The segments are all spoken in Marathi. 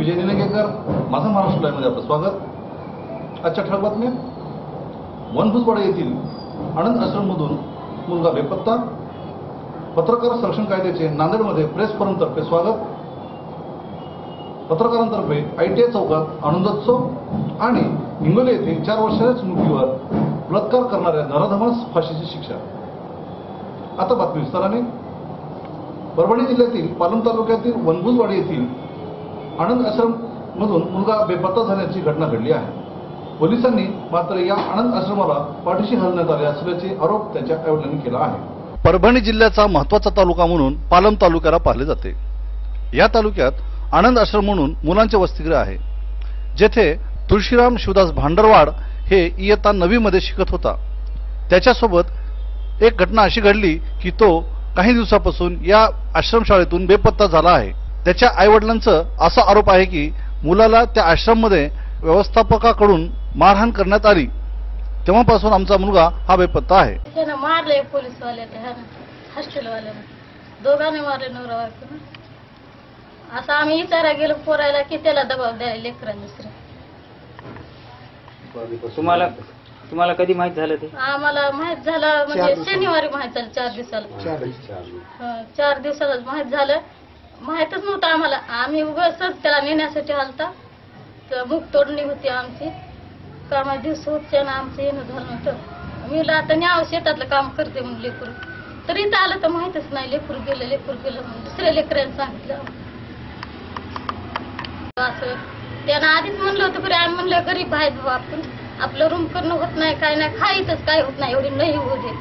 विजय निलंगेकर माझा महाराष्ट्र लाईव्हमध्ये आपलं स्वागत. आजच्या ठळक बातम्या. वनभुजवाडा येथील आनंद आश्रममधून मुलगा बेपत्ता. पत्रकार संरक्षण कायद्याचे नांदेडमध्ये प्रेस फोरमतर्फे स्वागत. पत्रकारांतर्फे आयटीआय चौकात आनंदोत्सव आणि हिंगोली येथे चार वर्षाच्याच मुलीवर बलात्कार करणाऱ्या नराधमास फाशीची शिक्षा. आता बातमी विस्ताराने. परभणी जिल्ह्यातील पालम तालुक्यातील वनभुजवाडी येथील आनंद आश्रममधून मुलगा बेपत्ता झाल्याची घटना घडली आहे. पोलिसांनी मात्र या आनंद आश्रमाला पाठीशी हलण्यात आले असल्याचे आरोप त्यांच्या आईवडिलांनी केला आहे. परभणी जिल्ह्याचा महत्त्वाचा तालुका म्हणून पालम तालुक्याला पाहिले जाते. या तालुक्यात आनंद आश्रम म्हणून मुलांचे वसतिगृह आहे. जेथे तुळशीराम शिवदास भांडरवाड हे इयत्ता नवीमध्ये शिकत होता. त्याच्यासोबत एक घटना अशी घडली की तो काही दिवसापासून या आश्रमशाळेतून बेपत्ता झाला आहे. त्याच्या आईवडिलांचं असा आरोप आहे की मुलाला त्या आश्रममध्ये व्यवस्थापकाकडून मारहाण करण्यात आली. तेव्हापासून आमचा मुलगा हा बेपत्ता आहे. त्यानं मारले हॉस्टेलवाल्यानं. दोघांनी मारले नवरा बायकोनं असं आम्ही विचारा गेलो पोरायला की त्याला दबाव द्यायला लेकरा दुसरं. तुम्हाला तुम्हाला कधी माहीत झालं ते? आम्हाला माहीत झालं म्हणजे शनिवारी माहीत झालं चार दिवसाला. हं, चार दिवसाला माहीत झालं. माहितच नव्हतं आम्हाला. आम्ही उगाच त्याला नेण्यासाठी आलता. तर मुख तोडणी होती आमची. कामा दिवस होते ना आमचं येणं झालं नव्हतं. मी आता न्यावं शेतातलं काम करते म्हणून लेकरू. तरी इथं आलं तर माहितच नाही लेकरू गेलं लेकरू गेलं म्हणून दुसऱ्या लेकरांनी सांगितलं. असं. त्यानं आधीच म्हणलं होतं बरं आम्ही म्हणलं गरीब आहेत बाबा आपण. आपलं रूम करणं होत नाही काय नाही खायचंच काय होत नाही एवढी नाही होऊ दे.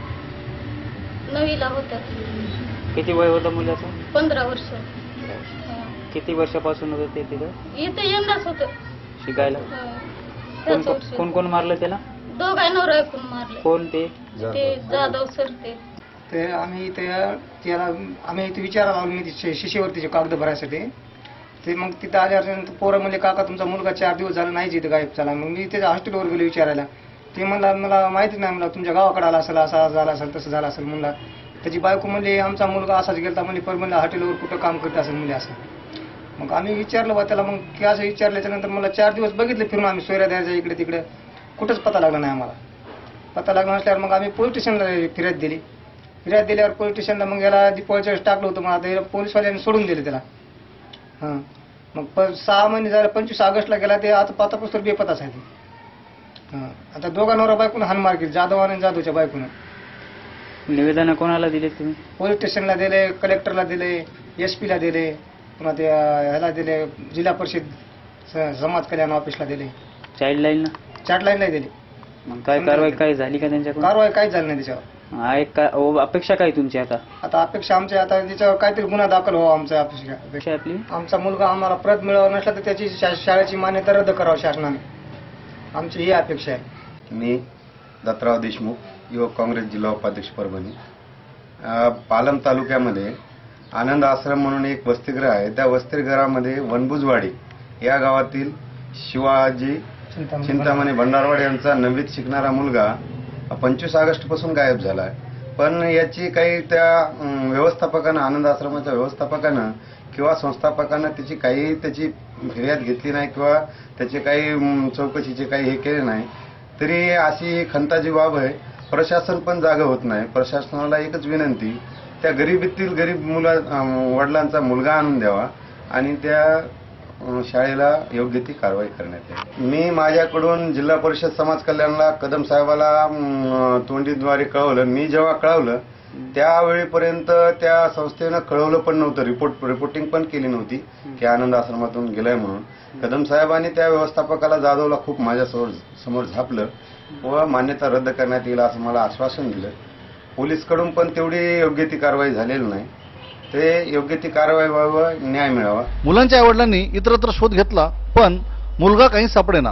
नवीला होतं किती वय होतं मुलाचं? पंधरा वर्ष. हं. किती वर्षापासून होतं ते तिथं? इथं यंदाच होत. शिकायला? कोण कोण कोण मारलं त्याला? ऐकून मारले. कोण ते? ते जाधव सर ते. ते आम्ही इथे त्याला आम्ही इथे विचारायला लावलो मी तिचे शिष्यवरतीचे कागद भरायसाठी. ते मग तिथं आल्यानंतर पोरं म्हणजे काका तुमचा मुलगा चार दिवस झाला नाहीच इथं गायब झाला. मग मी त्याच्या हॉस्टेलवर गेलो विचारायला. ते म्हणला मला माहितीच नाही मला तुमच्या गावाकडे आला असेल असा झाला असेल तसं झालं असेल म्हणला. त्याची बायको म्हणली आमचा मुलगा असाच गेलता म्हणजे पण म्हणला हॉटेलवर कुठं काम करत असेल म्हणजे असं. मग आम्ही विचारलं बा त्याला मग की असं विचारल्याच्या नंतर मला चार दिवस बघितले फिरून आम्ही सोयऱ्या द्यायचा इकडे तिकडे. कुठंच पता लागला नाही आम्हाला. पता लागला नसल्यावर मग आम्ही पोलीस स्टेशनला फिर्याद दिली. फिर्याद दिल्यावर पोलीस स्टेशनला मग याला दीपावलीच्या वेळेस टाकलं होतं मग आता पोलीसवाल्यांनी सोडून दिले त्याला. हां. मग प सहा महिने झाले पंचवीस ऑगस्टला गेला ते आता पाता पुस्तक बेपताच आहे हां. आता दोघा नवरा बायकून हानमार केली जाधव आणि जाधवच्या बायकून. निवेदन कोणाला दिले तुम्ही? पोलीस स्टेशनला दिले कलेक्टरला दिले एस पीला दिले. पुन्हा ते ह्याला दिले जिल्हा परिषद स- समाज कल्याण ऑफिसला दिले. चाइल्ड लाईन ना चाटलाईनला दिले. मग काय कारवाई काय झाली का त्यांच्याकडून? कारवाई काहीच झाली नाही त्याच्यावर. आहे का ओ, अपेक्षा काय तुमची आता? आता अपेक्षा आमच्या आता त्याच्यावर काहीतरी गुन्हा दाखल व्हावा आमच्या अपेक्षा अपेक्षा आपली? आमचा मुलगा आम्हाला प्रत मिळावा नसला तर त्याची शा- शाळेची मान्यता रद्द करावी शासनाने. आमची ही अपेक्षा आहे. मी दत्तराव देशमुख युवक काँग्रेस जिल्हा उपाध्यक्ष परभणी. अ, पालम तालुक्यामध्ये आनंद आश्रम म्हणून एक वसतिगृह आहे. त्या वसतिगृहामध्ये वनभुजवाडी या गावातील शिवाजी चिंतामणी भंडारवाड यांचा नववीत शिकणारा मुलगा पंचवीस ऑगस्टपासून गायब झाला आहे. पण याची काही त्या व्यवस्थापकानं आनंद आश्रमाच्या व्यवस्थापकानं किंवा संस्थापकानं त्याची काही त्याची फिर्याद घेतली नाही किंवा त्याचे काही चौकशीचे काही हे केले नाही. तरी अशी खंताची बाब आहे. प्रशासन पण जागा होत नाही. प्रशासनाला एकच विनंती त्या गरिबीतील गरीब मुला वडिलांचा मुलगा आणून द्यावा आणि त्या शाळेला योग्य ती कारवाई करण्यात येईल मी माझ्याकडून जिल्हा परिषद समाज कल्याणला कदम साहेबाला तोंडीद्वारे कळवलं. मी जेव्हा कळवलं त्यावेळीपर्यंत त्या संस्थेनं कळवलं पण नव्हतं. रिपोर्ट रिपोर्टिंग पण केली नव्हती की आनंद आश्रमातून गेलाय म्हणून. कदम साहेबांनी त्या व्यवस्थापकाला जाधवला खूप माझ्यासमोर समोर झापलं व मान्यता रद्द करण्यात येईल असं मला आश्वासन दिलं. पोलीसकडून पण तेवढी योग्य ती कारवाई झालेली नाही. ते योग्य ती कारवाई व्हावं न्याय मिळावा. मुलांच्या आईवडिलांनी इतरत्र शोध घेतला पण मुलगा काही सापडेना.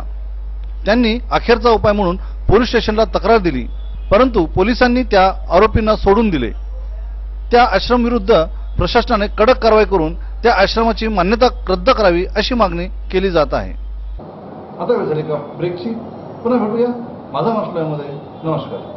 त्यांनी अखेरचा उपाय म्हणून पोलीस स्टेशनला तक्रार दिली परंतु पोलिसांनी त्या आरोपींना सोडून दिले. त्या आश्रम विरुद्ध प्रशासनाने कडक कारवाई करून त्या आश्रमाची मान्यता रद्द करावी अशी मागणी केली जात आहे. आता वेळ झाली का? ब्रेकची पुन्हा भेटूया. माझा मास्टर नमस्कार.